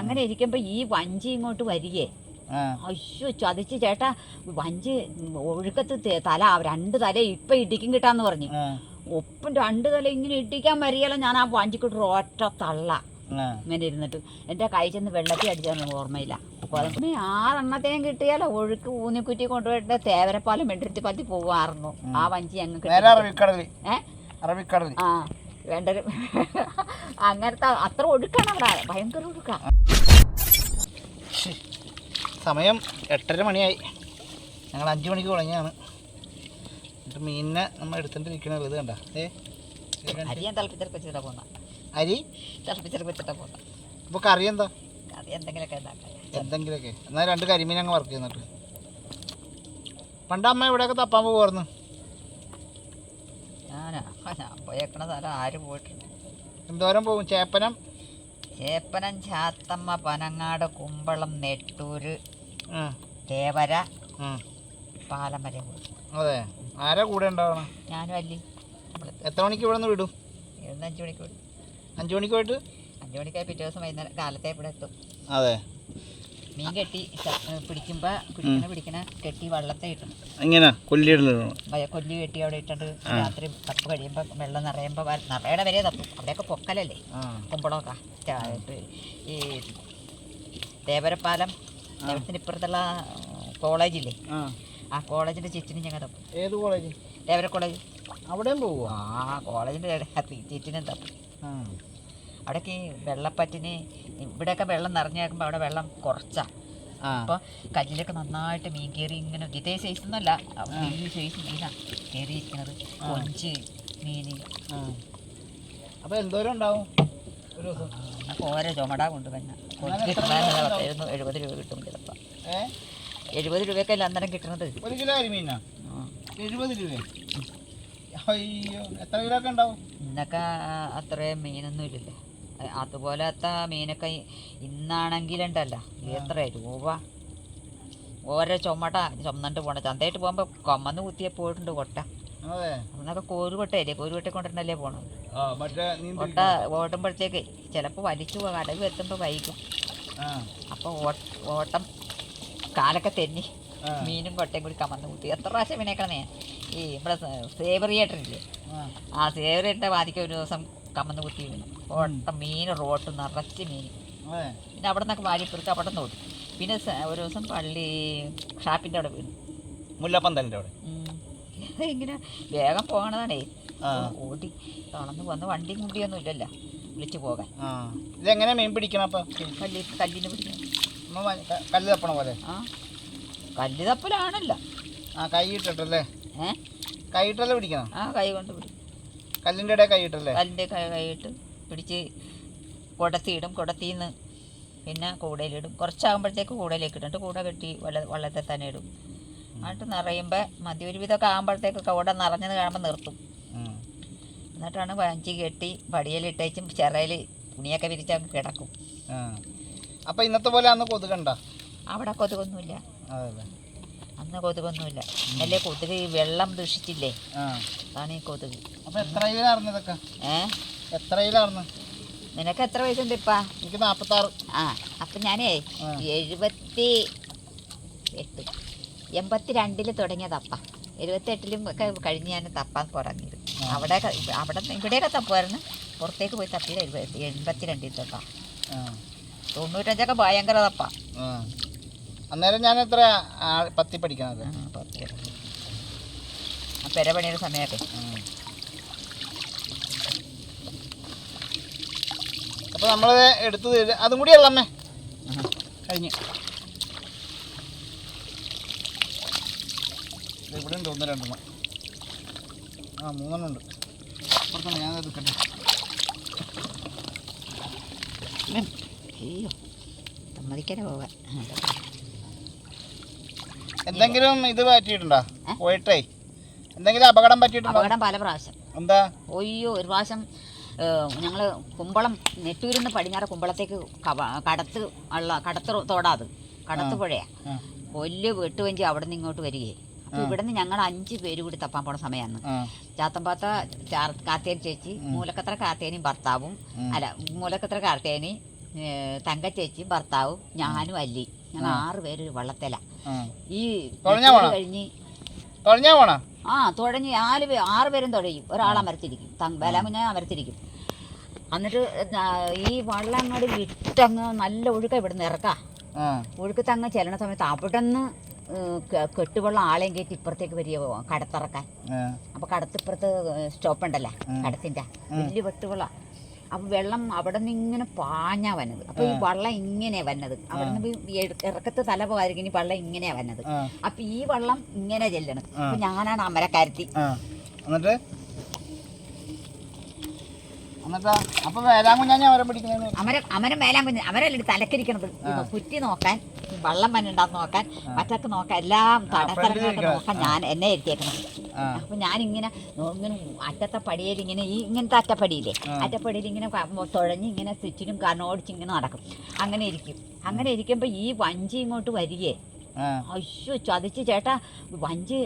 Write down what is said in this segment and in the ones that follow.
അങ്ങനെ ഇരിക്കുമ്പോ ഈ വഞ്ചി ഇങ്ങോട്ട് വരികേ. അയ്യോ ചതിച്ച് ചേട്ടാ വഞ്ചി ഒഴുക്കത്ത് തല രണ്ട് തല ഇപ്പൊ ഇടിക്കും കിട്ടാന്ന് പറഞ്ഞു. ഒപ്പം രണ്ട് തല ഇങ്ങനെ ഇടിക്കാൻ വരികയല്ല ഞാൻ ആ വഞ്ചിക്കിട്ട് ഒറ്റ തള്ള ഇങ്ങനെ ഇരുന്നിട്ട്. എന്റെ കൈ ചെന്ന് വെള്ളത്തിൽ അടിച്ചാൽ ഓർമ്മയില്ല. അതിന് ആറെണ്ണത്തെയും കിട്ടിയാലോ ഒഴുക്ക് ഊന്നിക്കുറ്റി കൊണ്ടുപോയിട്ട് തേവരപ്പാലും വെണ്ടിരുത്തി പത്തി പോകുമായിരുന്നു ആ വഞ്ചി ഞങ്ങൾക്ക് അറബിക്കടലിൽ ഏ? അറബിക്കടലിൽ ആ. വേണ്ടൊരു അങ്ങനത്തെ അത്ര ഒഴുക്കാണ് അവിടെ. ഭയങ്കര ഒഴുക്കാണ് സമയം എട്ടര മണിയായി. ഞങ്ങൾ അഞ്ച് മണിക്ക് തുടങ്ങിയാണ് എന്നിട്ട് മീനിനെ നമ്മൾ എടുത്തോണ്ടിരിക്കണത് ഇത് കണ്ട. ഏ? അരി ഞാൻ തിളപ്പിച്ചിറപ്പിച്ചിട്ടാ പോന്ന. അരി? തിളപ്പിച്ചിറപ്പിച്ചിട്ടാ പോന്ന. ഇപ്പോൾ കറി എന്താ? കറി എന്തെങ്കിലുമൊക്കെ ഉണ്ടാക്കാം. എന്തെങ്കിലുമൊക്കെ എന്നാൽ രണ്ട് കരിമീൻ അങ്ങ് വർക്ക് ചെയ്യുന്നുണ്ട് പണ്ട് അമ്മ ഇവിടെയൊക്കെ തപ്പാൻ പോകുമായിരുന്നു ഞാനാ ആ, ഞാൻ പോയേക്കണ സ്ഥലം ആര് പോയിട്ടുണ്ട്? എന്തോരം പോകും ചേപ്പനം? ചേപ്പനം ചാത്തമ്മ പനങ്ങാട് കുമ്പളം നെട്ടൂര് തേവര. പാലം വരെ പോയി. അതെ. ആരാ കൂടെ ഉണ്ടാവണം? ഞാനും അല്ലി. എത്ര മണിക്ക് ഇവിടെ നിന്ന് വിടും? ഇവിടുന്ന് അഞ്ച് മണിക്ക് വിടും. അഞ്ച് മണിക്ക് പോയിട്ട്? അഞ്ച് മണിക്കായി പിറ്റേ ദിവസം വൈകുന്നേരം കാലത്തെ ഇവിടെ എത്തും. അതെ. മീൻ കെട്ടി പിടിക്കുമ്പോ പിടിക്കണ പിടിക്കണ കെട്ടി വള്ളത്തെ ഇട്ടണം ഇങ്ങനെ കൊല്ലിയിടുന്നു വയ- കൊല്ലി കെട്ടി അവിടെ ഇട്ടിട്ട് രാത്രി തപ്പ് കഴിയുമ്പോൾ വെള്ളം നിറയുമ്പോ നിറയുടെ വരെ തപ്പും. അവിടെയൊക്കെ പൊക്കലല്ലേ? കുമ്പളമൊക്കെ ഈ ദേവരപ്പാലം ദേവത്തിന് ഇപ്പുറത്തുള്ള കോളേജില്ലേ? ആ. കോളേജിന്റെ ചുറ്റിനും ഞങ്ങൾ തപ്പും. ഏത് കോളേജ്? തേവര കോളേജ് അവിടെയും പോകും ആ കോളേജിന്റെ ചുറ്റിനും തപ്പും. അവിടെയൊക്കെ ഈ വെള്ളപ്പറ്റിന് ഇവിടെയൊക്കെ വെള്ളം നിറഞ്ഞേക്കുമ്പോൾ അവിടെ വെള്ളം കുറച്ചാണ് അപ്പൊ അപ്പോൾ കല്ലിലൊക്കെ നന്നായിട്ട് മീൻ കയറി ഇങ്ങനെ ഇതേ സൈസ് ഒന്നല്ല ഈ സൈസ് മീനാ കയറിയിരിക്കുന്നത് കൊഞ്ച് മീൻ അപ്പൊ അപ്പോൾ എന്തോരം ഉണ്ടാവും? ഒരു ദിവസം ഓരോ ചുമട കൊണ്ടുവന്ന. കൊഞ്ച് പത്തായിരുന്നു എഴുപത് രൂപ കിട്ടും ചിലപ്പോൾ ഏ? എഴുപത് രൂപയൊക്കെ അല്ല അന്നേരം കിട്ടുന്നത് ഒരു കിലോ കരിമീനാ ആ. എഴുപത് രൂപ. അയ്യോ എത്ര കിലോ ഒക്കെ ഉണ്ടാവും? ഇന്നൊക്കെ അത്രയും മീനൊന്നും ഇല്ലല്ലോ. അതുപോലത്തെ മീനൊക്കെ ഇന്നാണെങ്കിലുണ്ടല്ല. എത്ര രൂപ? ഓരോ ചുമട്ട ചുമന്നിട്ട് പോണ ചന്തയായിട്ട് പോകുമ്പോൾ കൊമ്മന്ന് കുത്തിയെ പോയിട്ടുണ്ട് കൊട്ട. അന്നൊക്കെ കോരുകൊട്ടയല്ലേ കോരുകൊട്ട കൊണ്ടിട്ടല്ലേ പോണത്. കൊട്ട ഓടുമ്പോഴത്തേക്ക് ചിലപ്പോൾ വലിച്ചു പോകാം കടവ് എത്തുമ്പോൾ വൈകും. അപ്പൊ അപ്പോൾ ഓട്ടം കാലൊക്കെ തെന്നി. മീനും കൊട്ടയും കൂടി കമന്ന് കുത്തി. എത്ര പ്രാവശ്യം മീനേക്കണേ? ഈ ഇവിടെ സേവറിയേട്ടനില്ലേ ആ. ആ സേവറിയുടെ വാദിക്ക് ഒരു ദിവസം കമന്ന് കുത്തി വീണു ഓട്ടം മീൻ റോട്ട് നിറച്ച് മീൻ. പിന്നെ അവിടെ നിന്നൊക്കെ വാരിപ്പെറുക്കി അവിടെ നിന്ന് ഓടി പിന്നെ ഒരു ദിവസം പള്ളി ഷാപ്പിന്റെ അവിടെ വീണു. മുല്ലപ്പന്തലിന്റെ അവിടെ. ഇങ്ങനെ വേഗം പോകണതാണേ. ഓടി തളർന്ന് വന്ന് വണ്ടി കുണ്ടിയൊന്നും ഇല്ലല്ലോ. വിളിച്ചു പോകാൻ. ഇതെങ്ങനെ മീൻ പിടിക്കണം അപ്പം? കല്ലി കല്ലിന് പിടിക്കണം. കല്ല് തപ്പണ പോലെ. ആ. കല്ല് തപ്പലാണല്ലോ ആ കൈ ഇട്ടിട്ടല്ലേ? ഏ? കൈ ഇട്ടല്ലേ പിടിക്കണം? ആ കൈ കൊണ്ട് കല്ലിന്റെ ഇടയിൽ കൈയിട്ടല്ലേ? കല്ലിന്റെ കൈ കൈയിട്ട് പിടിച്ച് കുടത്തിയിടും. കുടത്തിന്ന് പിന്നെ കൂടയിലിടും കുറച്ചാകുമ്പോഴത്തേക്ക് കൂടയിലേക്ക് ഇട്ടിട്ട് കൂട കെട്ടി വള്ള വള്ളത്തെ തന്നെ ഇടും. എന്നിട്ട് നിറയുമ്പോൾ മതി. ഒരു വിധമൊക്കെ ആകുമ്പോഴത്തേക്കൊക്കെ കൂടെ നിറഞ്ഞത് കാണുമ്പോൾ നിർത്തും. എന്നിട്ടാണ് വഞ്ചി കെട്ടി പടിയലിട്ടേച്ചും ചിറയിൽ തുണിയൊക്കെ വിരിച്ച് അങ്ങ് കിടക്കും. അപ്പൊ അപ്പം ഇന്നത്തെ പോലെ അന്ന് കൊതുകണ്ട അവിടെ കൊതുകൊന്നുമില്ല. അന്ന് കൊതുകൊന്നുമില്ല. ഇന്നലെ കൊതുക് ഈ വെള്ളം ദൂഷിച്ചില്ലേ? അതാണ് ഈ കൊതുക്. അപ്പം എത്ര കിലായിരുന്നു ഇതൊക്കെ? ഏ? എത്ര കിലായിരുന്നു നിനക്ക് എത്ര വയസ്സുണ്ട് ഇപ്പാ? എനിക്ക് നാൽപ്പത്താറ് ആ അപ്പൊ ഞാനേ. എഴുപത്തി എട്ട് എൺപത്തി രണ്ടിൽ തുടങ്ങിയ തപ്പ എഴുപത്തെട്ടിലും ഒക്കെ കഴിഞ്ഞ് ഞാൻ തപ്പാൻ തുടങ്ങിയത്. അവിടെ അവിടെ ഇവിടെയൊക്കെ തപ്പുമായിരുന്നു പുറത്തേക്ക് പോയി തപ്പിയത് എഴുപത്തി എൺപത്തി രണ്ടിൽ തപ്പ ആ. തൊണ്ണൂറ്റഞ്ചൊക്കെ ഭയങ്കര തപ്പാ. അന്നേരം ഞാൻ എത്ര പത്തി പഠിക്കണത്. പെരപണിയുടെ സമയമൊക്കെ. അപ്പോൾ നമ്മൾ എടുത്ത് അതും കൂടി അള്ളമ്മേ കഴിഞ്ഞ്. ഇവിടെ ഉണ്ട് ഒന്ന് രണ്ടെണ്ണം. ആ മൂന്നെണ്ണം ഉണ്ട്. അപ്പുറത്താണ് ഞാൻ എടുക്കട്ടെ. അയ്യോ സമ്മതിക്കാതെ പോകാൻ എന്തെങ്കിലും ഇത് പറ്റിയിട്ടുണ്ടോ? പോയിട്ടേ. എന്തെങ്കിലും അപകടം പറ്റിയിട്ടുണ്ടോ? അപകടം പല പ്രാവശ്യം. എന്താ? ഒയ്യോ ഒരു പ്രാവശ്യം ഞങ്ങൾ കുമ്പളം നെട്ടൂരിന്ന് പടിഞ്ഞാറ് കുമ്പളത്തേക്ക് കടത്ത് ഉള്ള കടത്ത് തോടാത് കടത്ത് പുഴയാ. കൊല്ല് വലിയ വെട്ടുവഞ്ചി അവിടെ നിന്ന് ഇങ്ങോട്ട് വരികയെ. അപ്പൊ ഇവിടെ നിന്ന് ഞങ്ങൾ അഞ്ചു പേര് കൂടി തപ്പാൻ പോണ സമയമാണ് ചാത്തമ്പാത്ത കാത്തേൻ ചേച്ചി മൂലക്കത്ര കാത്തേനിയും ഭർത്താവും. അല്ല മൂലക്കത്ര കാത്തേനി തങ്കച്ചേച്ചി ഭർത്താവും ഞാനും അല്ലി. ഞങ്ങൾ ആറ് പേര് ഒരു വള്ളത്തില. ആ ഈ? കഴിഞ്ഞ് തുഴഞ്ഞാ പോണാ? ആ തുഴഞ്ഞ് നാല് പേ ആറ് പേരും തുഴയും ഒരാൾ അമരത്തിരിക്കും തങ് ബലാകുഞ്ഞ അമരത്തിരിക്കും എന്നിട്ട് ഈ വള്ളം അങ്ങോട്ട് വിട്ടങ്ങ് നല്ല ഒഴുക്ക ഇവിടുന്ന് ഇറക്കാം. ഇറക്കാ ഒഴുക്കത്ത് അങ്ങ് ചെല്ലണ സമയത്ത് അവിടെ നിന്ന് കെട്ടുവെള്ളം ആളെയും കയറ്റി ഇപ്പുറത്തേക്ക് വരിക കടത്തിറക്കാൻ. അപ്പൊ കടത്തിപ്പുറത്ത് സ്റ്റോപ്പ് ഉണ്ടല്ലോ കടത്തിന്റെ. വലിയ വെട്ടുവെള്ള അപ്പോൾ വെള്ളം അവിടെ നിന്ന് ഇങ്ങനെ പാഞ്ഞാ വന്നത്. അപ്പോൾ ഈ വള്ളം ഇങ്ങനെയാ വന്നത്. അവിടെ നിന്ന് ഇറക്കത്ത് തല പോകാതിരിക്കും ഈ വള്ളം ഇങ്ങനെയാ വന്നത്. അപ്പൊ അപ്പോൾ ഈ വള്ളം ഇങ്ങനെ ചെല്ലണം. അപ്പോൾ ഞാനാണ് അമരക്കാരത്തി എന്നിട്ട്? അപ്പൊ അവരെ പിടിക്കുന്നതെന്ന് അമര അമരം വേലാങ്കുഞ്ഞ് അവരല്ലേ അമരല്ലേ തലക്കരിക്കണത്? കുറ്റി നോക്കാൻ വള്ളം വന്നുണ്ടാന്ന് നോക്കാൻ മറ്റൊക്കെ നോക്കാൻ എല്ലാം തടത്തിറങ്ങാത്ത നോക്കാൻ ഞാൻ എന്നെ ഇരുത്തിയേക്കണം ആ. അപ്പൊ ഞാനിങ്ങനെ ഇങ്ങനെ അറ്റത്തെ പടിയിൽ ഇങ്ങനെ ഈ ഇങ്ങനത്തെ അറ്റപ്പടിയില്ലേ അറ്റപ്പടിയിൽ ഇങ്ങനെ തുഴഞ്ഞ് ഇങ്ങനെ സ്വിച്ചിനും കണ്ണോടിച്ച് ഇങ്ങനെ നടക്കും. അങ്ങനെ ഇരിക്കും. അങ്ങനെ ഇരിക്കുമ്പോൾ ഈ വഞ്ചി ഇങ്ങോട്ട് വരികയെ അയ്യോ ചതിച്ച് ചേട്ടാ വഞ്ചി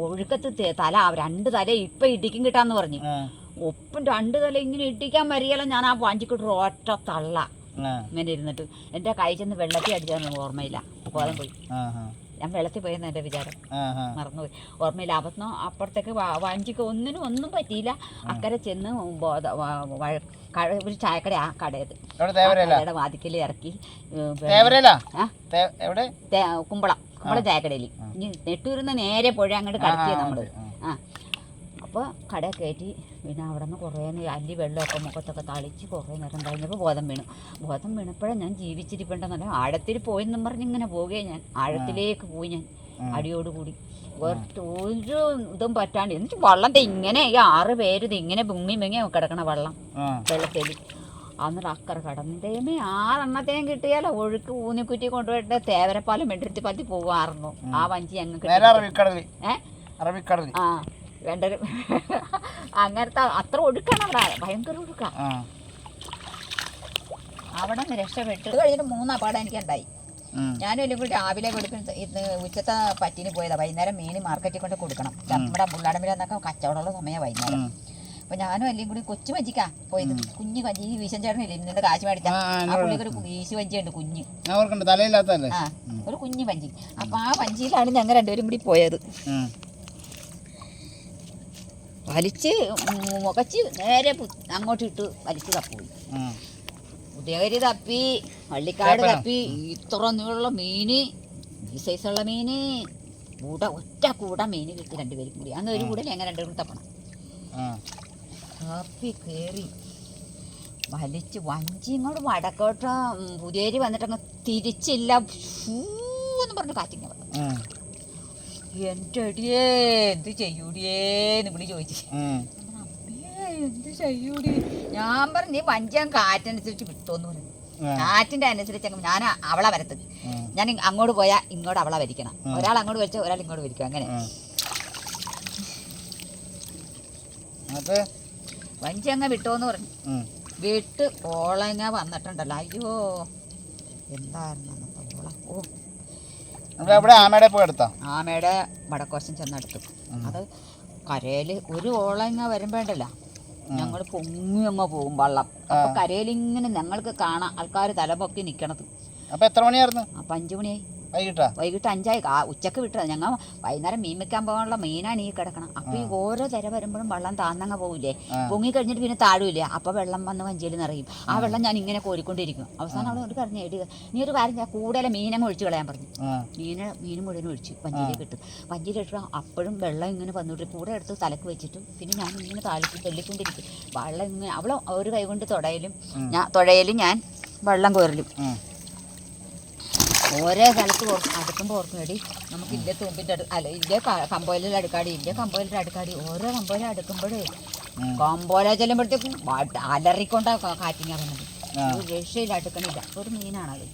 ഒഴുക്കത്ത് തല രണ്ട് തല ഇപ്പൊ ഇടിക്കും കിട്ടാന്ന് പറഞ്ഞു. ഒപ്പം രണ്ട് തല ഇങ്ങനെ ഇടിക്കാൻ വരികയല്ല ഞാൻ ആ വഞ്ചിക്കിട്ട് ഒറ്റ തള്ള. ഇങ്ങനെ ഇരുന്നിട്ട് എന്റെ കൈ ചെന്ന് വെള്ളത്തിൽ അടിച്ചതൊന്നും ഓർമ്മയില്ല. കോലം പോയി. ഞാൻ വെള്ളത്തിൽ പോയെന്ന് എന്റെ വിചാരം. മറന്നുപോയി. ഓർമ്മയില്ല. അപ്പത്തോ അപ്പുറത്തേക്ക് വഞ്ചിക്ക് ഒന്നിനും ഒന്നും പറ്റിയില്ല. അക്കരെ ചെന്ന് ഒരു ചായക്കട ആ കടയത് കടയുടെ വാതിക്കൽ ഇറക്കി കുമ്പളം. കുമ്പളം ചായക്കടയിൽ. ഇനി നെട്ടൂരിന്ന് നേരെ പുഴ അങ്ങോട്ട് കടത്തിയത് നമ്മൾ. ആ അപ്പോൾ കട കയറ്റി പിന്നെ അവിടെ നിന്ന് കുറേ നേരം അല്ലി വെള്ളമൊക്കെ മുഖത്തൊക്കെ തളിച്ച് കുറേ നേരം കഴിഞ്ഞപ്പോൾ ബോധം വീണു. ബോധം വീണപ്പോഴേ ഞാൻ ജീവിച്ചിരിപ്പുണ്ടെന്നല്ല ആഴത്തിൽ പോയെന്നും പറഞ്ഞ് ഇങ്ങനെ പോവുകയാണ് ഞാൻ. ആഴത്തിലേക്ക് പോയി ഞാൻ അടിയോടുകൂടി. ഒരു ഇതും പറ്റാണ്ട്. എന്നിട്ട് വള്ളം ഇങ്ങനെ ഈ ആറ് പേര് ഇത് ഇങ്ങനെ മുങ്ങി മുങ്ങി കിടക്കണ വള്ളം. വെള്ളത്തിൽ. എന്നിട്ട് അക്കരെ കടന്നതേമേ ആറെണ്ണത്തേം കിട്ടിയാലോ? ഒഴുക്ക് ഊന്നിക്കുറ്റി കൊണ്ടുപോയിട്ട് തേവരപ്പാലം പാത്തി പോകുമായിരുന്നു ആ. വഞ്ചി ഞങ്ങൾക്ക് അറബിക്കടലിൽ. ആ. രണ്ടര അങ്ങനത്തെ അത്ര ഒടുക്കണം അവിടെ. ഭയങ്കര ഒടുക്കാം. ആ. അവിടെ നിന്ന് രക്ഷപ്പെട്ട്. കഴിഞ്ഞിട്ട് മൂന്ന് അപകടം എനിക്ക് ഉണ്ടായി ഞാനും എല്ലാം കൂടി രാവിലെ കൊടുക്കുന്ന ഇന്ന് ഉച്ചത്തെ പറ്റിന് പോയതാ. വൈകുന്നേരം മീൻ മാർക്കറ്റിൽ കൊണ്ട് കൊടുക്കണം. നമ്മുടെ ബുള്ളാടമ്പിൽ എന്നൊക്കെ കച്ചവടമുള്ള സമയം വൈകുന്നേരം. അപ്പൊ ഞാനും അല്ലെങ്കിൽ കൂടി കൊച്ചു വഞ്ചിക്കാ പോയത്. കുഞ്ഞു വഞ്ചി ഈ വീശൻ ചേട്ടനില്ലേ ഇന്നിട്ട് കാശ് മേടിച്ച. ആ, പുള്ളിക്ക് ഒരു വീശി വഞ്ചിയുണ്ട് കുഞ്ഞ്. ഞാൻ ഓർക്കണ്ട തലയില്ലാത്തല്ലേ ആ ഒരു കുഞ്ഞു വഞ്ചി അപ്പൊ ആ വഞ്ചിയിലാണ് ഞങ്ങൾ രണ്ടുപേരും കൂടി പോയത്. വലിച്ച് മുഖച്ച് നേരെ അങ്ങോട്ട് ഇട്ട് വലിച്ച് തപ്പോയി ഉം. ഉദയഗിരി തപ്പി വള്ളിക്കാട്? തപ്പി ഇത്ര നീളമുള്ള മീന് ഈ സൈസുള്ള മീന് കൂട ഒറ്റ കൂട മീന് കിട്ടി രണ്ടുപേരും കൂടി. അന്ന് ഒരു കൂടെ ഞങ്ങൾ രണ്ടുപേരും തപ്പണം. തപ്പി കയറി വലിച്ച് വഞ്ചി ഇങ്ങോട്ട് വടക്കോട്ട് പുതിയേരി വന്നിട്ടങ്ങ് തിരിച്ചില്ല. ഷൂ എന്ന് പറഞ്ഞ് കാറ്റിങ്ങനെ. എന്റെ അടിയേ എന്ത് ചെയ്യൂടിയേന്ന് വിളി ചോദിച്ചു. എന്ത് ചെയ്യൂടി? ഞാൻ പറഞ്ഞു "നീ വഞ്ചിയാൻ കാറ്റനുസരിച്ച് വിട്ടോന്ന് പറഞ്ഞു. കാറ്റിന്റെ അനുസരിച്ച് ഞാൻ അവളെ വരത്തത് ഞാൻ അങ്ങോട്ട് പോയാ ഇങ്ങോട്ട് അവളെ വരിക്കണം. ഒരാൾ അങ്ങോട്ട് വലിച്ചാൽ ഒരാൾ ഇങ്ങോട്ട് വരിക്കും അങ്ങനെ. ഉം. എന്നിട്ട്? വഞ്ചി അങ്ങ് വിട്ടോന്ന് പറഞ്ഞു. വിട്ട് ഓളങ്ങ വന്നിട്ടുണ്ടല്ലോ. അയ്യോ എന്തായിരുന്നു നമുക്ക് എവിടെ ആമയുടെ പോയി എടുത്താ? ആമയുടെ വടക്കോശം ചെന്നെടുത്തു. അത് കരയിൽ ഒരു ഓളങ്ങ വരുമ്പേണ്ടല്ല. ഞങ്ങൾ പൊങ്ങി അങ്ങ് പോകും വള്ളം. അപ്പൊ കരയിലിങ്ങനെ ഞങ്ങൾക്ക് കാണാം. ആൾക്കാർ തലപൊക്കി നിക്കണത്. അപ്പൊ എത്ര മണിയായിരുന്നു? അപ്പൊ അഞ്ചു മണിയായി. വൈകിട്ടാ? വൈകിട്ട് അഞ്ചായി. ഉച്ചയ്ക്ക് വിട്ടത്. ഞങ്ങൾ വൈകുന്നേരം മീൻ വെക്കാൻ പോകാനുള്ള മീനാണ് ഈ കിടക്കണം. അപ്പൊ ഈ ഓരോ തിര വരുമ്പോഴും വെള്ളം താന്നങ്ങ പോവില്ലേ? പൊങ്ങി കഴിഞ്ഞിട്ട് പിന്നെ താഴൂലേ അപ്പൊ വെള്ളം വന്ന് വഞ്ചിയിൽ നിറയും. ആ വെള്ളം ഞാൻ ഇങ്ങനെ കോരിക്കൊണ്ടിരിക്കും. അവസാനം അവൾ ഒരു പറഞ്ഞു എടി നീ ഒരു കാര്യം ഞാൻ കൂടുതൽ മീനങ്ങ് ഒഴിച്ചു കളയാൻ പറഞ്ഞു. മീന് മീൻ മുഴുവൻ ഒഴിച്ച് വഞ്ചിയിലേക്ക് ഇട്ടു വഞ്ചിയിലിട്ട് അപ്പോഴും വെള്ളം ഇങ്ങനെ വന്നിട്ട് കൂടെ എടുത്ത് തലക്ക് വെച്ചിട്ട് പിന്നെ ഞാൻ ഇങ്ങനെ താഴേക്ക് തെള്ളിക്കൊണ്ടിരിക്കും വെള്ളം ഇങ്ങനെ അവൾ ഒരു കൈ കൊണ്ട് തുടയലും ഞാൻ തുഴയലും ഞാൻ വെള്ളം കോരലും. ഓരോ സ്ഥലത്ത് അടുക്കുമ്പോൾ ഓർക്കും എടി നമുക്ക് ഇല്ല തൂമ്പിന്റെ അടു അല്ല ഇല്ല കമ്പോയിലിൽ അടുക്കാടി ഇല്ല കമ്പോയിലിൽ അടുക്കാടി. ഓരോ കമ്പോയിലും അടുക്കുമ്പോഴേ. കമ്പോല ചെല്ലുമ്പോഴത്തേക്കും അലറിക്കൊണ്ടാ കാറ്റിങ്ങാറുന്നത് ഒരു രക്ഷയിൽ അടുക്കണില്ല. ഒരു മീനാണത്.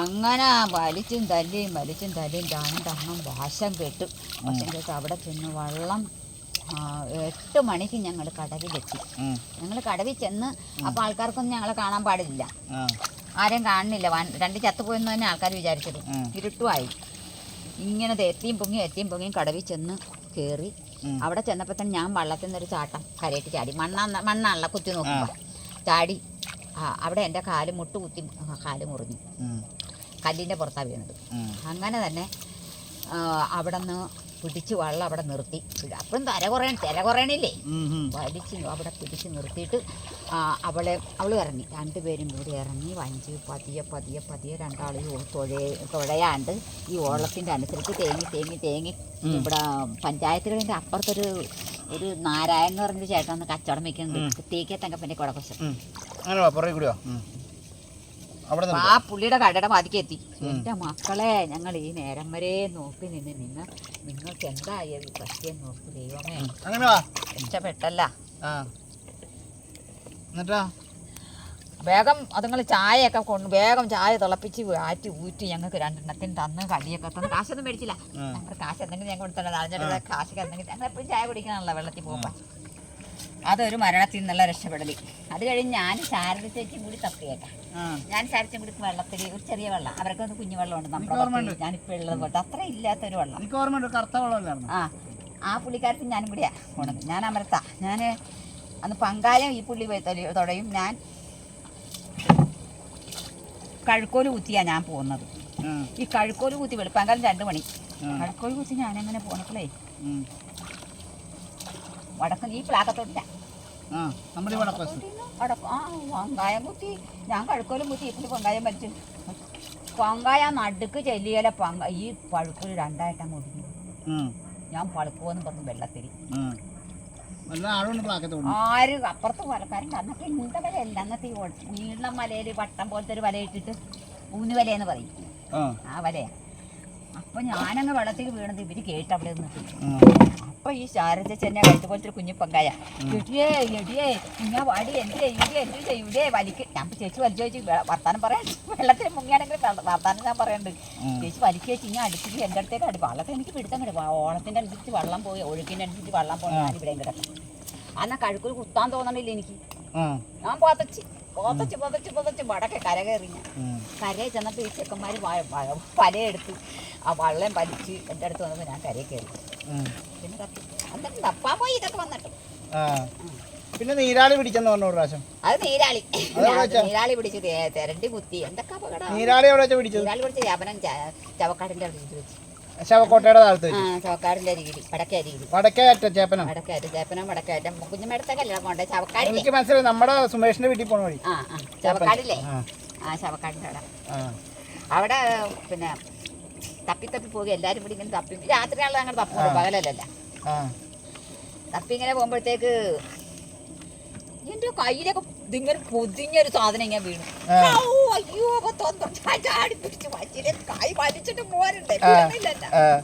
അങ്ങനെ വലിച്ചും തല്ലിയും വലിച്ചും തല്ലിയും രണ്ടെണ്ണം വാശം കെട്ടു. വാശം കെട്ട് അവിടെ ചെന്ന് വള്ളം എട്ട് മണിക്ക് ഞങ്ങൾ കടവിലെത്തി. ഞങ്ങൾ കടവിൽ ചെന്ന് അപ്പോൾ ആൾക്കാർക്കൊന്നും ഞങ്ങളെ കാണാൻ പാടില്ല. ആ ആരെയും കാണുന്നില്ല. രണ്ട് ചത്തുപോയെന്ന് തന്നെ ആൾക്കാർ വിചാരിച്ചത്. ഇരുട്ടുമായി. ഇങ്ങനെ എത്തിയും പൊങ്ങി എത്തിയും പൊങ്ങിയും കടവിൽ ചെന്ന് കയറി അവിടെ ചെന്നപ്പോൾ തന്നെ ഞാൻ വള്ളത്തിൽ നിന്നൊരു ചാട്ടം കരയിട്ട് ചാടി. മണ്ണ മണ്ണാണല്ല കുത്തി നോക്കുമ്പോൾ ചാടി. ആ അവിടെ എന്റെ കാൽ മുട്ട് കുത്തി കാൽ മുറിഞ്ഞു. കല്ലിന്റെ പുറത്താണ് വീണത്. അങ്ങനെ തന്നെ അവിടെ നിന്ന് പിടിച്ച് വെള്ളം അവിടെ നിർത്തി. അപ്പം തല കുറയണം തല കുറയണില്ലേ. വലിച്ച് അവിടെ പിടിച്ച് നിർത്തിയിട്ട് അവളെ അവൾ ഇറങ്ങി. രണ്ടുപേരും കൂടി ഇറങ്ങി വഞ്ചി പതിയെ പതിയെ പതിയെ രണ്ടാളും ഈ തുഴ തുഴയാണ്ട് ഈ ഓളത്തിന്റെ അനുസരിച്ച് തേങ്ങി തേങ്ങി തേങ്ങി ഇവിടെ പഞ്ചായത്തിന്റെ അപ്പുറത്തൊരു ഒരു നാരായണൻ എന്ന് പറഞ്ഞൊരു ചേട്ടൻ ഒന്ന് കച്ചവടം വയ്ക്കുന്നുണ്ട് തേക്കിയ തങ്കപ്പന്റെ കുടക്കൊശം ആ പുള്ളിയുടെ കടയുടെ വാതിക്ക് എത്തി. എന്റെ മക്കളെ ഞങ്ങൾ ഈ നേരം വരെ നോക്കി നിന്ന് നിന്ന് നിങ്ങൾക്ക് എന്തായത് പറ്റിയെന്ന് നോക്കി ദൈവമേ? എന്നിട്ടാ? വേഗം അതുങ്ങൾ ചായയൊക്കെ കൊണ്ട് വേഗം ചായ തിളപ്പിച്ച് ആറ്റി ഊറ്റി ഞങ്ങൾക്ക് രണ്ടെണ്ണത്തിന് തന്ന് കടിയൊക്കെ തന്ന്. കാശൊന്നും മേടിച്ചില്ല. ഞങ്ങൾ കാശ് എന്തെങ്കിലും ഞങ്ങൾ കൊടുത്തല്ലോ അറിഞ്ഞിട്ട് കാശൊക്കെ എന്തെങ്കിലും ഞങ്ങൾ എപ്പോഴും ചായ കുടിക്കണമല്ലോ വെള്ളത്തിൽ പോകുമ്പോൾ അതൊരു മരണത്തിൽ നിന്നുള്ള രക്ഷപ്പെടൽ അത് കഴിഞ്ഞ് ഞാൻ ശാരദ ചേച്ചിയും കൂടി തപ്പിയേക്കാം ഞാൻ ശാരദം കൂടി വെള്ളത്തിൽ ഒരു ചെറിയ വെള്ളം. അവർക്കൊന്ന് കുഞ്ഞു വെള്ളമുണ്ട് നമ്മുടെ ഞാൻ ഇപ്പൊ ഞാനിപ്പോൾ ഉള്ളത് പോലെ അത്ര ഇല്ലാത്തൊരു വെള്ളം. ആ. ആ പുള്ളിക്കാരത്തിൽ ഞാനും കൂടിയാ പോണത്. ഞാൻ അമരത്ത ഞാൻ അന്ന് പങ്കാലം ഈ പുള്ളി പോയി തുടയും. ഞാൻ കഴുക്കോൽ കുത്തിയാ ഞാൻ പോകുന്നത് ഈ കഴുക്കോൽ കുത്തി വെളുപ്പാങ്കാലം രണ്ട് മണി. കഴുക്കോൽ കുത്തി ഞാനങ്ങനെ പോണപ്പോഴേ ഉം. നീ പ്ലാക്കത്തോട്ടില്ല നമ്മുടെ വടക്കം ആ കുത്തി. ഞാൻ കഴുക്കോലും കുത്തി ഇപ്പം പങ്കായം വലിച്ചു. പങ്കായ നടുക്ക് ചെല്ലിയല പങ്ക ഈ പഴുക്കോൽ രണ്ടായിട്ടം ഒടിഞ്ഞു. ഉം. ഞാൻ പഴുക്കുമെന്ന് പറഞ്ഞു കൊണ്ട്. ആര് അപ്പുറത്ത് വലക്കാരൻ അന്നൊക്കെ ഇന്നത്തെ വലയല്ല. അന്നത്തെ നീളം വലയിൽ വട്ടം പോലത്തെ ഒരു വല ഇട്ടിട്ട് ഊന്ന് വലയെന്ന് പറയും. ആ. ആ വലയാ. അപ്പൊ ഞാനങ്ങ് വെള്ളത്തിൽ വീണത് ഇവർ കേട്ട് അവിടെ നിന്ന് അപ്പൊ ഈ ശാരദ ചെന്നെ കഴിച്ച പോലത്തെ ഒരു കുഞ്ഞു പങ്കായ. എടിയേ എടിയേ ഇങ്ങനെ വാടി എന്തേ ഇവിടെ എന്ത് ചെയ്യൂടേ വലിക്ക്. ഞാൻ ചേച്ചി വലിച്ചു വെച്ച് വർത്താനം പറയാൻ വെള്ളത്തിൽ മുങ്ങിയാണെങ്കിൽ വർത്താനം ഞാൻ പറയുന്നുണ്ട് ചേച്ചി വലിക്ക് വെച്ച് ഇങ്ങനെ അടുപ്പിച്ച് എന്റെ അടുത്തേക്ക് അടി വള്ളത്തെ എനിക്ക് പിടുത്തം കിട്ടും. ഓണത്തിന്റെ അനുസരിച്ച് വെള്ളം പോയി ഒഴുക്കിന്റെ അനുസരിച്ച് വെള്ളം പോയി ഞാൻ ഇവിടെയും കിടക്കും അന്നാ കഴുക്കൽ കുത്താൻ തോന്നണില്ല എനിക്ക്. ഞാൻ പോത്തച്ചി പോതച്ച് പോതച്ച് പോതച്ച് വടക്കെ കര കയറി ഞാൻ. ചെന്നപ്പോ കരയിൽ ചെന്നപ്പോൾ ഈ ചെക്കന്മാർ പലയെടുത്ത് ആ വള്ളം വലിച്ച് എന്റെ അടുത്ത് വന്നപ്പോൾ ഞാൻ കരയിൽ കയറി. പിന്നെ തപ്പി. എന്നിട്ട് തപ്പാൻ പോയി ഇതൊക്കെ വന്നിട്ട്. പിന്നെ നീരാളി പിടിച്ചെന്ന് പറഞ്ഞു ഒരു പ്രാവശ്യം? അത് നീരാളി. നീരാളി പിടിച്ചു തെരണ്ടി കുത്തി. എന്തൊക്കെ അപകടം? നീരാളി എവിടെ വെച്ചാ പിടിച്ചത്? നീരാളി പിടിച്ച് വ്യാപനം ചവക്കാടിന്റെ അവിടെ വെച്ച്. ശവക്കോട്ടയുടെ താഴത്ത് ശവക്കാടിന്റെ അരികിടി വടക്കേ അരികിടി വടക്കേ അറ്റ ചേപ്പനം. വടക്കായിട്ട് ചേപ്പനം വടക്കായിട്ട് കുഞ്ഞുമേടത്തേക്കല്ല പോണ്ടേ ചവക്കാടി എനിക്ക് മനസ്സിലായി. നമ്മുടെ സുമേഷിന്റെ വീട്ടിൽ പോണ വഴി. ആ ചവക്കാടില്ലേ? ആ. ശവക്കാടിന്റെ അവിടെ. അവിടെ പിന്നെ തപ്പി തപ്പി പോകുക എല്ലാവരും കൂടി ഇങ്ങനെ തപ്പി രാത്രിയാണല്ലോ ഞങ്ങൾ ആ. പകലല്ലല്ല തപ്പി ഇങ്ങനെ പോകുമ്പോഴത്തേക്ക് എന്റെ കയ്യിലൊക്കെ ഇതിങ്ങനെ പൊതിഞ്ഞൊരു സാധനം ഇങ്ങനെ വീണു. അയ്യോ അപ്പൊ ചാടി പിടിച്ച് വച്ചിലെ കൈ വലിച്ചിട്ട് പോരണ്ടേ.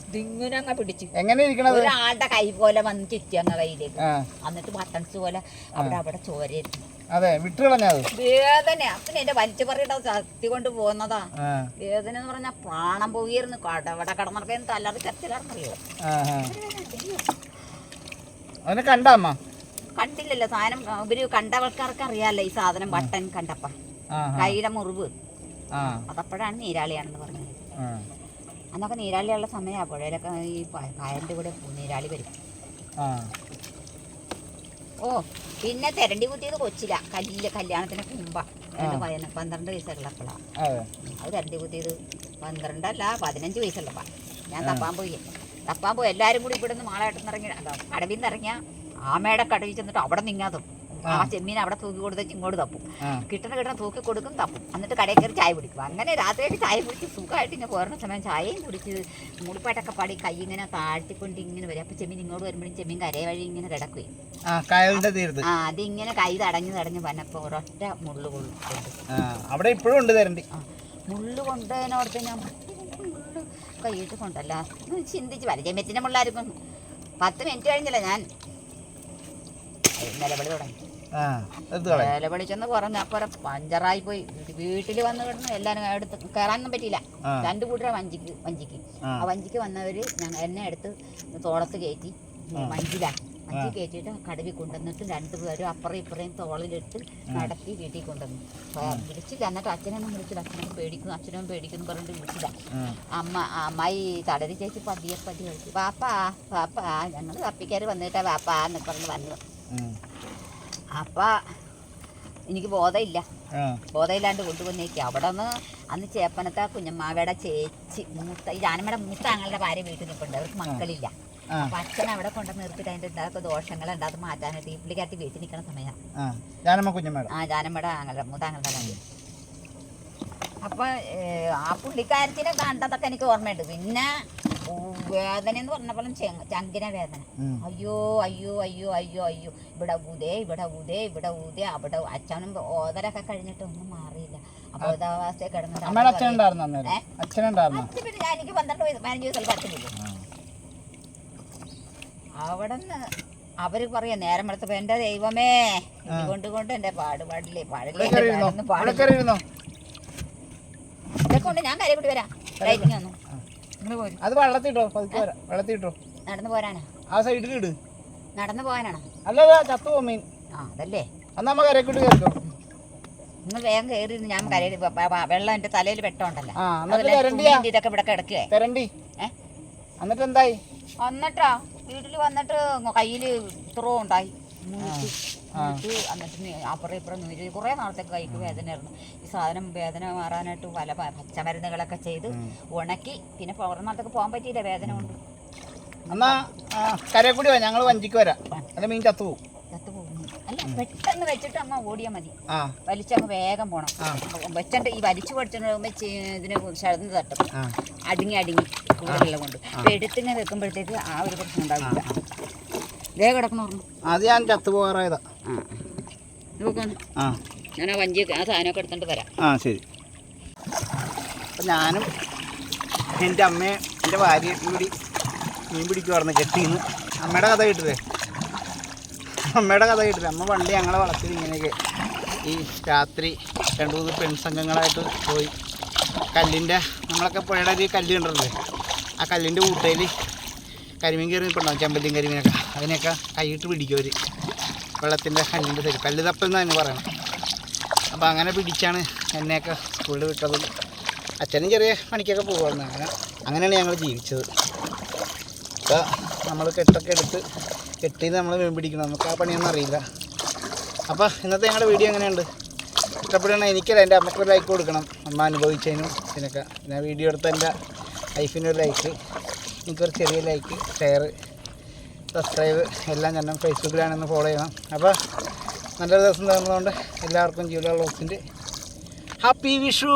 ഇതിങ്ങനെ അങ്ങ് പിടിച്ചു. എങ്ങനെ ഒരാളുടെ കൈ പോലെ വന്ന് ചുറ്റി അങ്ങ് കയ്യിലേക്ക്. എന്നിട്ട് ബട്ടൺസ് പോലെ അവിടെ അവിടെ ചോര അതെ വിട്ടു കളഞ്ഞത് വേദന. അപ്പന എന്റെ വലിച്ചു പറയണ്ട ശക്തി കൊണ്ട് പോകുന്നതാ. വേദന എന്ന് പറഞ്ഞാൽ പ്രാണം പോയിരുന്നു. കടവട കടന്നിറക്കുന്ന തല്ലാതെ ചത്തിലാണെന്നറിയോ അതിനെ കണ്ടമ്മ കണ്ടില്ലല്ലോ. സാധനം ഇവർ കണ്ട ആൾക്കാർക്ക് അറിയാലോ ഈ സാധനം ബട്ടൺ കണ്ടപ്പ. കൈയുടെ മുറിവ്. അതപ്പോഴാണ് നീരാളിയാണെന്ന് പറഞ്ഞത്. അന്നൊക്കെ നീരാളിയുള്ള സമയമാണ് പുഴയിലൊക്കെ ഈ കായലിന്റെ കൂടെ നീരാളി വരും. ഓ പിന്നെ തെരണ്ടി കുത്തിയത് കൊച്ചില. കല്ലിൽ കല്യാണത്തിന് മുമ്പാ പതിന- പന്ത്രണ്ട് വയസ്സുള്ളപ്പോഴാണ് അതെ അത് തെരണ്ടി കുത്തിയത് പന്ത്രണ്ടല്ല പതിനഞ്ച് വയസ്സുള്ളപ്പാ. ഞാൻ തപ്പാൻ പോയി. തപ്പാൻ പോയി. എല്ലാവരും കൂടി ഇവിടെ നിന്ന് മാളായിട്ട് ഇറങ്ങി കടവിന്ന് നിന്ന് ഇറങ്ങിയ ആമയുടെ കടവിൽ ചെന്നിട്ട് അവിടെ നിങ്ങാതും ആ ചെമ്മീൻ അവിടെ തൂക്കി കൊടുത്തേച്ച് ഇങ്ങോട്ട് തപ്പും. കിട്ടണ കിട്ടണ തൂക്കി കൊടുക്കും തപ്പും. എന്നിട്ട് കടയിൽ കയറി ചായ കുടിക്കും. അങ്ങനെ രാത്രിയായിട്ട് ചായ കുടിച്ച് സുഖമായിട്ട് ഇങ്ങനെ പോരണ സമയം ചായയും കുടിച്ച് മൂളിപ്പാട്ടൊക്കെ പാടി കൈ ഇങ്ങനെ താഴ്ത്തിക്കൊണ്ട് ഇങ്ങനെ വരും. അപ്പൊ ചെമ്മീൻ ഇങ്ങോട്ട് വരുമ്പോഴും ചെമ്മീൻ കരയെ വഴി ഇങ്ങനെ കിടക്കുകയും. ആ അതിങ്ങനെ കൈ തടഞ്ഞു തടഞ്ഞു വന്നപ്പോ ഒരൊറ്റ മുള്ളു കൊള്ളു കൊണ്ട് ആ അവിടെ ഇപ്പോഴും ഉണ്ട് തരണ്ടി. മുള്ളു കൊണ്ടതിനോടത്ത് ഞാൻ മുള്ളു കൈയിട്ട് കൊണ്ടല്ല. ചിന്തിച്ച് വല്ല ചെമ്മറ്റിന്റെ മുള്ളായിരിക്കും പത്ത് മിനിറ്റ് കഴിഞ്ഞില്ല ഞാൻ. നിലവിളി തുടങ്ങി. ആ എടുത്ത് കളയാം. നിലവിളി ചെന്ന് പറഞ്ഞപ്പോൾ പഞ്ചറായി പോയി. വീട്ടിൽ വന്ന് കിടന്ന് എല്ലാരും എടുത്ത് കയറാനൊന്നും പറ്റിയില്ല. രണ്ടു കൂട്ടരെ വഞ്ചിക്ക് വഞ്ചിക്ക്. ആ. വഞ്ചിക്ക് വന്നവര് എന്നെ എടുത്ത് തോളത്ത് കയറ്റി. വഞ്ചില വഞ്ചി കയറ്റിയിട്ട് കടവിൽ കൊണ്ടുവന്നിട്ട് രണ്ടുപേരും അപ്പുറം ഇപ്പുറയും തോളിലിട്ട് നടത്തി വീട്ടിൽ കൊണ്ടുവന്നു. വിളിച്ചില്ല. എന്നിട്ട് അച്ഛനൊന്നും വിളിച്ചില്ല. അച്ഛനൊക്കെ പേടിക്കുന്നു. അച്ഛനും പേടിക്കുന്നു പറഞ്ഞിട്ട് വിളിച്ചില്ല. അമ്മ അമ്മായി തടരി ചേച്ചി പതിയെ പതി കഴിച്ചു വാപ്പാ വാപ്പാ ഞങ്ങൾ തപ്പിക്കാർ വന്നിട്ടാ വാപ്പാ എന്നൊക്കെ പറഞ്ഞ് വന്നു. അപ്പം എനിക്ക് ബോധമില്ല ബോധമില്ലാണ്ട് കൊണ്ടുവന്നേക്ക്. അവിടെ നിന്ന് അന്ന് ചേപ്പനത്തെ കുഞ്ഞമ്മാവയുടെ ചേച്ചി മൂത്ത ഈ ജാനമ്മയുടെ മൂത്ത ആങ്ങളുടെ ഭാര്യ വീട്ടിൽ നിൽപ്പുണ്ട് അവർക്ക് മക്കളില്ല. അപ്പൊ അച്ഛൻ അവിടെ കൊണ്ട് നിർത്തിയിട്ട് അതിന്റെ ഉണ്ടാക്കുക ദോഷങ്ങളുണ്ട് അത് മാറ്റാനായിട്ട് ഈ പുള്ളിക്കകത്ത് വീട്ടിൽ നിൽക്കുന്ന സമയം. ആ. ജാനമ്മയുടെ ആങ്ങളുടെ മൂത്ത ആങ്ങളുടെ ഭാര്യ. അപ്പൊ ആ പുള്ളിക്കാരത്തിനെ കണ്ടതൊക്കെ എനിക്ക് ഓർമ്മയുണ്ട്. പിന്നെ വേദന എന്ന് പറഞ്ഞപ്പോൾ ചങ്കിന വേദന. അയ്യോ അയ്യോ അയ്യോ അയ്യോ അയ്യോ. ഇവിടെ ഊതേ ഇവിടെ ഊതേ ഇവിടെ ഊതേ. അവിടെ അച്ഛനും ഓതരൊക്കെ കഴിഞ്ഞിട്ട് ഒന്നും മാറിയില്ല. അബോധാവസ്ഥ? അച്ഛനുണ്ടായിരുന്നു അച്ഛൻ പിന്നെ ഞാൻ എനിക്ക് പന്ത്രണ്ട് വയസ്സ് പതിനഞ്ച് വയസ്സുള്ള പത്തില്ല അവിടെ നിന്ന് അവർ പറയാ നേരം വെളുത്തപ്പോ എന്റെ ദൈവമേ. കൊണ്ട് കൊണ്ട് എന്റെ പാട് പാടില്ലേ പാടില്ലേ ഇതൊക്കെ കൊണ്ട് ഞാൻ കരയിൽ വരാം. നിങ്ങൾ പോരും അത് വെള്ളത്തിട്ടോ പതുക്കെ വരാം. വെള്ളത്തിട്ടോ. നടന്നു പോരാനാ? ആ സൈഡിൽ ഇട്. നടന്നു പോകാനാണോ? അല്ലല്ല ചത്തു പോ മീൻ. ആ അതല്ലേ. അന്ന് നമ്മ കരക്കിട്ട് കയറിക്കോ നിങ്ങൾ വേഗം കയറി ഞാൻ കരയിൽ വെള്ളം എന്റെ തലയിൽ വെട്ടമുണ്ടല്ലോ എന്നിട്ട് തരണ്ടിയാ. ഇതൊക്കെ ഇവിടെ തരണ്ടി. എന്നിട്ട് എന്തായി വന്നിട്ടാ വീട്ടിൽ വന്നിട്ട് കയ്യിൽ ഇത്രയും ഉണ്ടായി. എന്നിട്ട് അപ്പുറം ഇപ്പുറം നൂര് കുറേ നാളത്തേക്ക് കൈക്ക് വേദനയായിരുന്നു. ഈ സാധനം വേദന മാറാനായിട്ട് പല പച്ചമരുന്നുകളൊക്കെ ചെയ്ത് ഉണക്കി. പിന്നെ നാളത്തേക്ക് പോകാൻ പറ്റിയില്ല വേദന കൊണ്ട്? എന്നാ കരക്കൂടി വാ ഞങ്ങൾ വഞ്ചിക്ക് വരാം. അല്ല മീൻ ചത്തു പോകും ചത്തു പോകുന്നു അല്ല പെട്ടെന്ന് വെച്ചിട്ട് അമ്മ ഓടിയാൽ മതി. വലിച്ചങ്ങ് വേഗം പോണം. ആ. വെച്ചിട്ട് ഈ വലിച്ചു പഠിച്ചിട്ട് ഇതിന് ശരന്ന് തട്ടും. അടുങ്ങി അടുങ്ങി. കൂടുതലുള്ള കൊണ്ട്. എടുത്തിങ്ങനെ വെക്കുമ്പോഴത്തേക്ക് ആ ഒരു പ്രശ്നം ഉണ്ടാവില്ല. വേഗം കിടക്കണ പറഞ്ഞു അത് ഞാൻ ചത്തു പോകാറായതാ ആ. നോക്കാം ആ. ഞാൻ ആ വഞ്ചി ആ സാധനമൊക്കെ എടുത്തിട്ട് വരാം. ആ ശരി. അപ്പം ഞാനും എന്റെ അമ്മയും എന്റെ ഭാര്യയും കൂടി മീൻ പിടിക്കുമായിരുന്നു കെട്ടിന്ന് അമ്മയുടെ കഥ കേട്ടില്ലേ? അമ്മയുടെ കഥ കേട്ടില്ലേ? അമ്മ പണ്ട് ഞങ്ങളെ വളർത്തിയത് ഇങ്ങനെയൊക്കെ. ഈ രാത്രി രണ്ട് മൂന്ന് പെൺസംഘങ്ങളായിട്ട് പോയി. കല്ലിന്റെ നമ്മളൊക്കെ പുഴയുടെ ഒരു കല്ല് കണ്ടിട്ടില്ലേ? ആ കല്ലിന്റെ കൂട്ടയിൽ കരിമീൻ കയറി നിൽപ്പുണ്ടാവും ചെമ്പല്ലിയും കരിമീനൊക്കെ. അതിനെയൊക്കെ കൈയിട്ട് പിടിക്കും അവർ വെള്ളത്തിന്റെ കല്ലിന്റെ സൈഡ് കല്ല് തപ്പെന്ന് തന്നെ പറയണം. അപ്പോൾ അങ്ങനെ പിടിച്ചാണ് എന്നെയൊക്കെ സ്കൂളിൽ വിട്ടതും. അച്ഛനും ചെറിയ പണിക്കൊക്കെ പോകുമായിരുന്നു അങ്ങനെ അങ്ങനെയാണ് ഞങ്ങൾ ജീവിച്ചത്. ഇപ്പോൾ നമ്മൾ കെട്ടൊക്കെ എടുത്ത് കെട്ടിന്ന് നമ്മൾ മീൻ പിടിക്കണം നമുക്ക് ആ പണിയൊന്നും അറിയില്ല. അപ്പോൾ ഇന്നത്തെ ഞങ്ങളുടെ വീഡിയോ എങ്ങനെയുണ്ട്? ഇഷ്ടപ്പെടുകയാണെങ്കിൽ എനിക്കല്ല എന്റെ അമ്മക്കൊരു ലൈക്ക് കൊടുക്കണം. അമ്മ അനുഭവിച്ചതിനും ഇതിനൊക്കെ. ഞാൻ വീഡിയോ എടുത്ത എന്റെ ലൈഫിനൊരു ലൈക്ക് എനിക്കൊരു ചെറിയ ലൈക്ക് ഷെയർ സബ്സ്ക്രൈബ് എല്ലാം ഞാൻ ഫേസ്ബുക്കിലാണെന്ന് ഫോളോ ചെയ്യണം. അപ്പോൾ നല്ലൊരു ദിവസം തന്നതുകൊണ്ട് എല്ലാവർക്കും വ്ളോഗ്സിന്റെ ഹാപ്പി വിഷു.